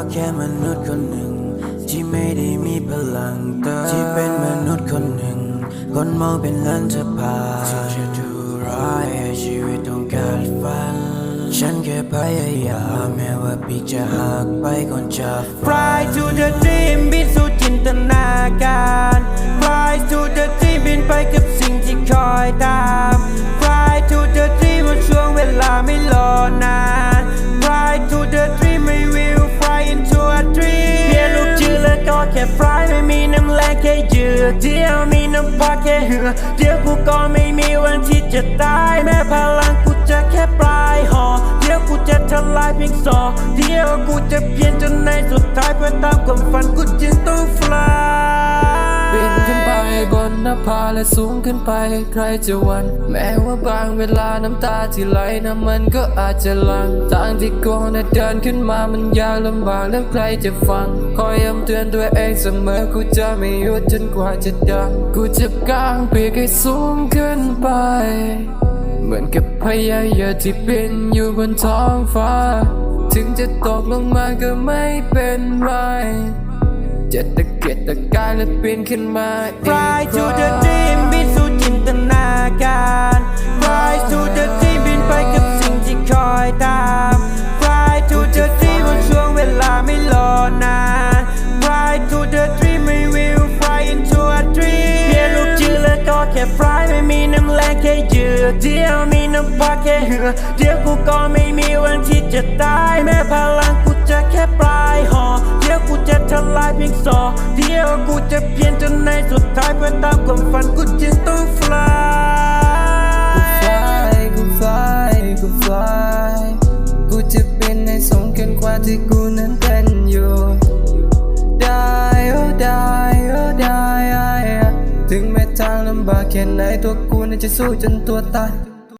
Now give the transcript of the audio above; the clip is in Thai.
ก็แค่มนุษย์คนหนึ่ง ที่ไม่ได้มีพลังแต่ที่เป็นมนุษย์คนหนึ่ง คนมองเป็นเลันจะพาที่จะดูร้ายให้ชีวิตต้องการฝัน ฉันแค่พยายามแม้ว่าปีจะหักไปก่อนจะ Fly to the dream บินสู่จินตนาการ Fly to the dream บินไปกับสิ่งที่คอยตาม Fly to the dream ว่าช่วงเวลาไม่รอนาน แค่เหยื่อเดียวมีน้ำว่าแค่เหือเดี๋ยวกูก็ไม่มีวันที่จะตายแม้พลังกูจะแค่ปลายหอเดี๋ยวกูจะทลายเพียงสอเดี๋ยวกูจะเพี้ยนจนในสุดท้ายเพื่อตามความฝันกูจึงต้อง fly และสูงขึ้นไปใครจะวัน แม้ว่าบางเวลาน้ำตาที่ไหลนะมันก็อาจจะลังทางที่กูน่ะเดินขึ้นมามันยากลำบากแล้วใครจะฟัง คอยย้ำเตือนตัวเองเสมอกูจะไม่หยุดจนกว่าจะดัง กูจะกางปีกให้สูงขึ้นไป เหมือนกับพยายามที่บินอยู่บนท้องฟ้า ถึงจะตกลงมาก็ไม่เป็นไรจะตะเกียกตะกายและปีนขึ้นมาอีก ค่เหยื่อเดียวมีน้ำปลาแค่เหือเดี๋ยวกูก็ไม่มีวันที่จะตายแม้พลังกูจะแค่ปลายหอเดี๋ยวกูจะทลายเพียงสอเดี๋ยวกูจะเพียนจนในสุดท้ายเพื่อตามความฝันกูจึงต้อง fly กู fly กู fly กู fly กูจะเป็นในสมเกินกว่าที่กูนั้นเป็นอยู่ แม้ทางลำบากแค่ไหนตัวกูนั้นจะสู้จนตัวตาย